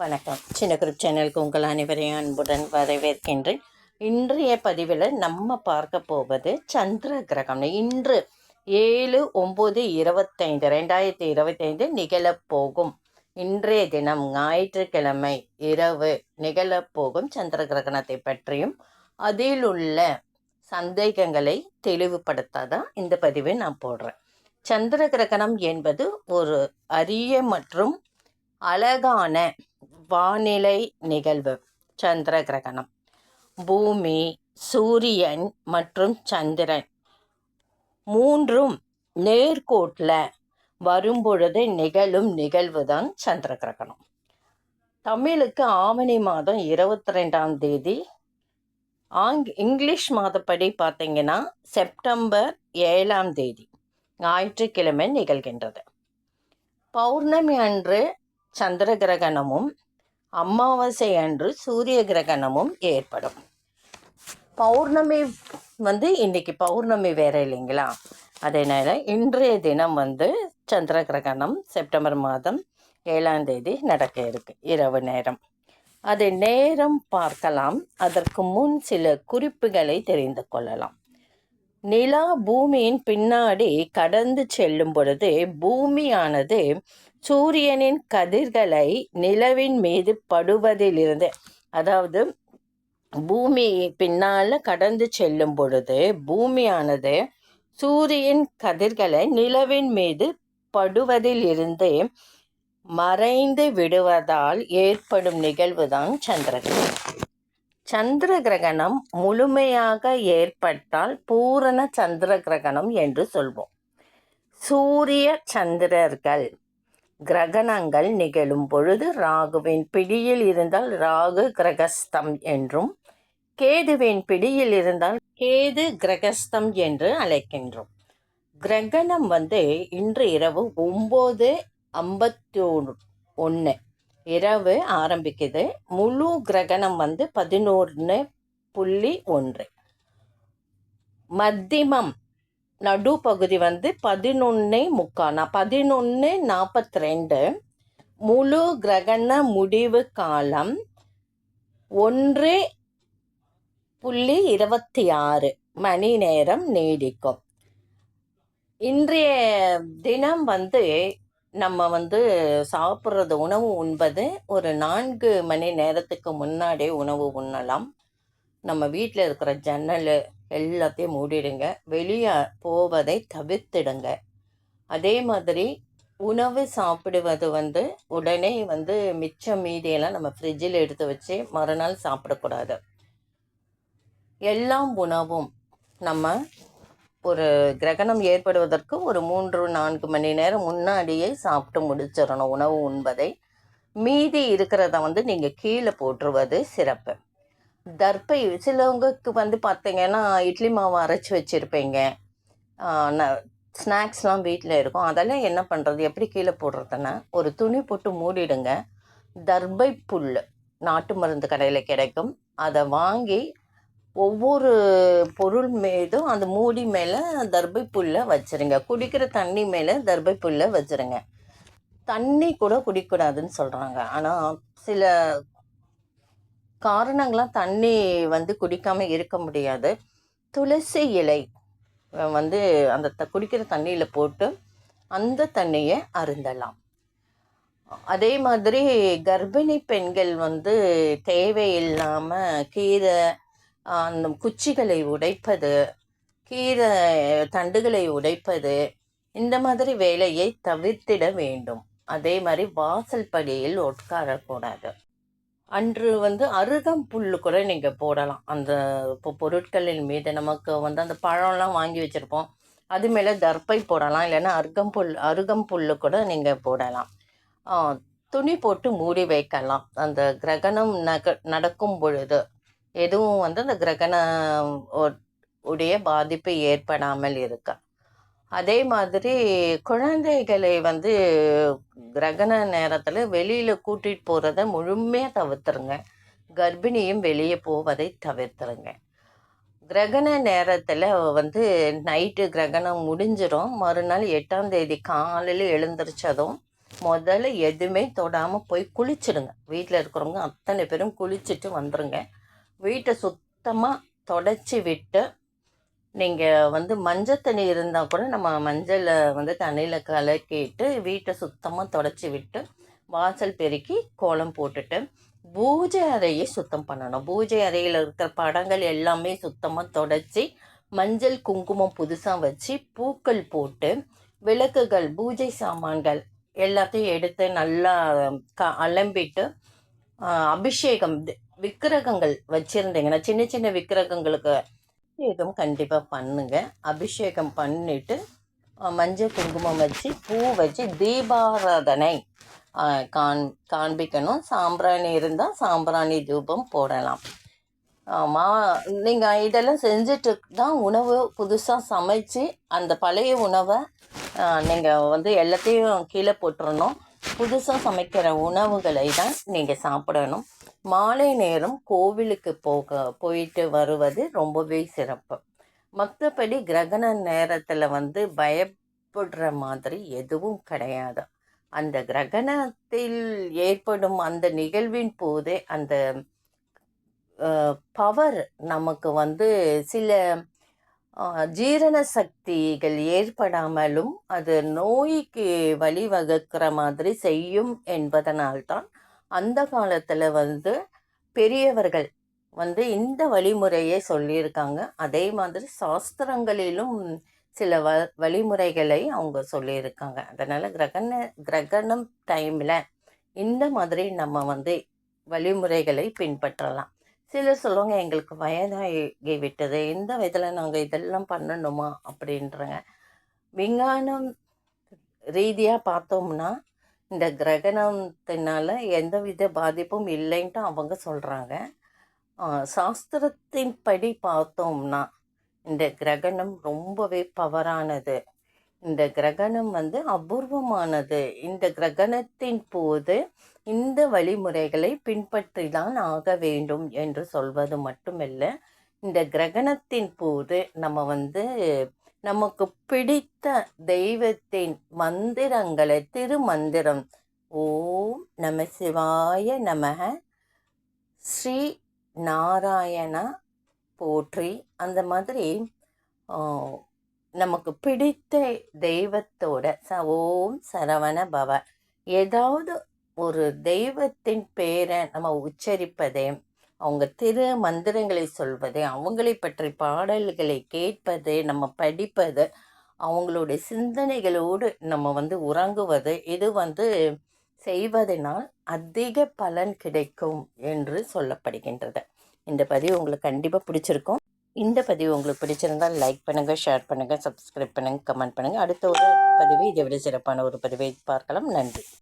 வணக்கம். சின்ன குரூப் சேனலுக்கு உங்கள் அனைவரையும் அன்புடன் வரவேற்கின்றேன். இன்றைய பதிவில் நம்ம பார்க்க போவது சந்திர கிரகம். இன்று ஏழு ஒம்பது இருபத்தைந்து ரெண்டாயிரத்தி இருபத்தைந்து நிகழப்போகும். இன்றைய தினம் ஞாயிற்றுக்கிழமை இரவு நிகழப்போகும் சந்திர கிரகணத்தை பற்றியும் அதில் உள்ள சந்தேகங்களை தெளிவுபடுத்தாதான் இந்த பதிவை நான் போடுறேன். சந்திர கிரகணம் என்பது ஒரு அரிய மற்றும் அழகான வானிலை நிகழ்வு. சந்திர கிரகணம். பூமி சூரியன் மற்றும் சந்திரன். மூன்றும் நேர்கோட்டில் வரும்பொழுது நிகழும் நிகழ்வு தான் சந்திர கிரகணம். தமிழுக்கு ஆவணி மாதம் இருபத்தி ரெண்டாம் தேதி. ஆங் இங்கிலீஷ் மாதப்படி பார்த்தீங்கன்னா செப்டம்பர் ஏழாம் தேதி ஞாயிற்றுக்கிழமை நிகழ்கின்றது. பௌர்ணமி அன்று சந்திர கிரகணமும் அமாவாசை அன்று சூரிய கிரகணமும் ஏற்படும். பௌர்ணமி வந்து இன்னைக்கு பௌர்ணமி வேற இல்லைங்களா? அதனால் இன்றைய தினம் வந்து சந்திர கிரகணம் செப்டம்பர் மாதம் ஏழாம் தேதி நடக்க இருக்கு இரவு நேரம். அதை நேரம் பார்க்கலாம். அதற்கு முன் சில குறிப்புகளை தெரிந்து கொள்ளலாம். நிலா பூமியின் பின்னாடி கடந்து செல்லும் பொழுது பூமியானது சூரியனின் கதிர்களை நிலவின் மீது படுவதிலிருந்து அதாவது பூமி பின்னால் கடந்து செல்லும் பொழுது பூமியானது சூரியன் கதிர்களை நிலவின் மீது படுவதிலிருந்து மறைந்து விடுவதால் ஏற்படும் நிகழ்வுதான் சந்திரகிரகணம். சந்திர கிரகணம் முழுமையாக ஏற்பட்டால் பூரண சந்திர கிரகணம் என்று சொல்வோம். சூரிய சந்திரர்கள் கிரகணங்கள் நிகழும் பொழுது ராகுவின் பிடியில் இருந்தால் ராகு கிரகஸ்தம் என்றும் கேதுவின் பிடியில் இருந்தால் கேது கிரகஸ்தம் என்று அழைக்கின்றோம். கிரகணம் வந்து இன்று இரவு ஒம்பது ஐம்பத்தி ஒன்று இரவு ஆரம்பிக்குது. முழு கிரகணம் வந்து பதினொன்று புள்ளி ஒன்று. மத்தியமம் நடு பகுதி வந்து பதினொன்று முக்கால் பதினொன்று நாற்பத்தி ரெண்டு முழு கிரகண முடிவு காலம் ஒன்று புள்ளி இருபத்தி ஆறு மணி நேரம் நீடிக்கும். இன்றைய தினம் வந்து நம்ம வந்து சாப்பிட்றது உணவு உண்பது ஒரு நான்கு மணி நேரத்துக்கு முன்னாடியே உணவு உண்ணலாம். நம்ம வீட்டில் இருக்கிற ஜன்னல் எல்லாத்தையும் மூடிடுங்க. வெளியே போவதை தவிர்த்திடுங்க. அதே மாதிரி உணவு சாப்பிடுவது வந்து உடனே வந்து மிச்சம் மீதியெல்லாம் நம்ம ஃப்ரிட்ஜில் எடுத்து வச்சு மறுநாள் சாப்பிடக்கூடாது. எல்லாம் உணவும் நம்ம ஒரு கிரகணம் ஏற்படுவதற்கு ஒரு மூன்று நான்கு மணி நேரம் முன்னாடியே சாப்பிட்டு முடிச்சிடணும் உணவு உண்பதை. மீதி இருக்கிறத வந்து நீங்கள் கீழே போட்டுருவது சிறப்பு. தர்பை சிலவங்களுக்கு வந்து பார்த்தீங்கன்னா இட்லி மாவு அரைச்சி வச்சுருப்பீங்க. ஸ்நாக்ஸ்லாம் வீட்டில் இருக்கும். அதெல்லாம் என்ன பண்ணுறது எப்படி கீழே போடுறதுன்னா ஒரு துணி போட்டு மூடிடுங்க. தர்பை புல் நாட்டு மருந்து கடையில் கிடைக்கும். அதை வாங்கி ஒவ்வொரு பொருள் மீதும் அந்த மூடி மேலே தர்பை புல்லை வச்சுருங்க. குடிக்கிற தண்ணி மேலே தர்பை புல்லை வச்சுருங்க. தண்ணி கூட குடிக்கூடாதுன்னு சொல்கிறாங்க ஆனால் சில காரணங்களாம் தண்ணி வந்து குடிக்காமல் இருக்க முடியாது. துளசி இலை வந்து அந்த த குடிக்கிற தண்ணியில் போட்டு அந்த தண்ணியை அருந்தலாம். அதே மாதிரி கர்ப்பிணி பெண்கள் வந்து தேவையில்லாமல் கீரை அந்த குச்சிகளை உடைப்பது கீரை தண்டுகளை உடைப்பது இந்த மாதிரி வேலையை தவிர்த்திட வேண்டும். அதே மாதிரி வாசல் படியில் உட்காரக்கூடாது. அன்று வந்து அருகம் புல் கூட நீங்கள் போடலாம். அந்த இப்போ பொருட்களின் மீது நமக்கு வந்து அந்த பழம்லாம் வாங்கி வச்சுருப்போம். அது மேலே தர்பை போடலாம். இல்லைன்னா அருகம்புல் அருகம்புல் கூட நீங்கள் போடலாம். துணி போட்டு மூடி வைக்கலாம். அந்த கிரகணம் நக நடக்கும் பொழுது எதுவும் வந்து அந்த கிரகண உடைய பாதிப்பு ஏற்படாமல் இருக்க. அதே மாதிரி குழந்தைகளை வந்து கிரகண நேரத்தில் வெளியில் கூட்டிகிட்டு போகிறத முழுமையாக தவிர்த்துருங்க. கர்ப்பிணியும் வெளியே போவதை தவிர்த்துருங்க. கிரகண நேரத்தில் வந்து நைட்டு கிரகணம் முடிஞ்சிடும் மறுநாள் எட்டாம் தேதி காலையில் எழுந்திரிச்சதும் முதல்ல எதுவுமே தொடாமல் போய் குளிச்சிடுங்க. வீட்டில் இருக்கிறவங்க அத்தனை பேரும் குளிச்சுட்டு வந்துடுங்க வீட்டை சுத்தமாக தொடச்சி விட்டு நீங்கள் வந்து மஞ்சள் தண்ணி இருந்தால் கூட நம்ம மஞ்சளை வந்து தண்ணியில் கலக்கிட்டு வீட்டை சுத்தமாக தொடச்சி விட்டு வாசல் பெருக்கி கோலம் போட்டுட்டு பூஜை அறையை சுத்தம் பண்ணணும். பூஜை அறையில் இருக்கிற படங்கள் எல்லாமே சுத்தமாக தொடச்சி மஞ்சள் குங்குமம் புதுசாக வச்சு பூக்கள் போட்டு விளக்குகள் பூஜை சாமான்கள் எல்லாத்தையும் எடுத்து நல்லா க அலம்பிட்டு அபிஷேகம் விக்கிரகங்கள் வச்சுருந்தீங்கன்னா சின்ன சின்ன விக்கிரகங்களுக்கு அபிஷேகம் கண்டிப்பாக பண்ணுங்க. அபிஷேகம் பண்ணிட்டு மஞ்சள் குங்குமம் வச்சு பூ வச்சு தீபாராதனை காண் காண்பிக்கணும். சாம்பிராணி இருந்தால் சாம்பிராணி தூபம் போடலாம். மா நீங்கள் இதெல்லாம் செஞ்சுட்டு தான் உணவு புதுசாக சமைச்சு அந்த பழைய உணவை நீங்கள் வந்து எல்லாத்தையும் கீழே போட்டுடணும் புதுசாக சமைக்கிற உணவுகளை தான் நீங்கள் சாப்பிடணும். மாலை நேரம் கோவிலுக்கு போக போயிட்டு வருவது ரொம்பவே சிறப்பு. மற்றபடி கிரகண நேரத்தில் வந்து பயப்படுற மாதிரி எதுவும் கிடையாது. அந்த கிரகணத்தில் ஏற்படும் அந்த நிகழ்வின் போதே அந்த பவர் நமக்கு வந்து சில ஜீரண சக்திகள் ஏற்படாமலும் அது நோய்க்கு வழிவகுக்கிற மாதிரி செய்யும் என்பதனால்தான் அந்த காலத்தில் வந்து பெரியவர்கள் வந்து இந்த வழிமுறையை சொல்லியிருக்காங்க. அதே மாதிரி சாஸ்திரங்களிலும் சில வ வழிமுறைகளை அவங்க சொல்லியிருக்காங்க. அதனால் கிரகண கிரகணம் டைமில் இந்த மாதிரி நம்ம வந்து வழிமுறைகளை பின்பற்றலாம். சிலர் சொல்லுவாங்க எங்களுக்கு வயதாகி விட்டது. எந்த வயதில் நாங்கள் இதெல்லாம் பண்ணணுமா? அப்படின்றங்க. விஞ்ஞானம் ரீதியாக பார்த்தோம்னா இந்த கிரகணத்தினால எந்த வித பாதிப்பும் இல்லைன்ட்டு அவங்க சொல்கிறாங்க சாஸ்திரத்தின் படி பார்த்தோம்னா இந்த கிரகணம் ரொம்பவே பவரானது. இந்த கிரகணம் வந்து அபூர்வமானது. இந்த கிரகணத்தின் போது இந்த வழிமுறைகளை பின்பற்றி தான் ஆக வேண்டும் என்று சொல்வது மட்டுமல்ல இந்த கிரகணத்தின் போது நம்ம வந்து நமக்கு பிடித்த தெய்வத்தின் மந்திரங்களை திருமந்திரம். ஓம் நம சிவாய நமக ஸ்ரீ நாராயணா போற்றி. அந்த மாதிரி நமக்கு பிடித்த தெய்வத்தோட ச ஓம் சரவண பவ. ஏதாவது ஒரு தெய்வத்தின் பேரை நம்ம உச்சரிப்பதே அவங்க திரு மந்திரங்களை சொல்வது அவங்களை பற்றி பாடல்களை கேட்பது நம்ம படிப்பது அவங்களுடைய சிந்தனைகளோடு நம்ம வந்து உறங்குவது இது வந்து செய்வதனால் அதிக பலன் கிடைக்கும் என்று சொல்லப்படுகின்றது. இந்த பதிவு உங்களுக்கு கண்டிப்பாக பிடிச்சிருக்கும். இந்த பதிவு உங்களுக்கு பிடிச்சிருந்தால் லைக் பண்ணுங்கள் ஷேர் பண்ணுங்கள் சப்ஸ்கிரைப் பண்ணுங்கள் கமெண்ட் பண்ணுங்கள் அடுத்த ஒரு பதிவு இதை விட சிறப்பான ஒரு பதிவை பார்க்கலாம். நன்றி.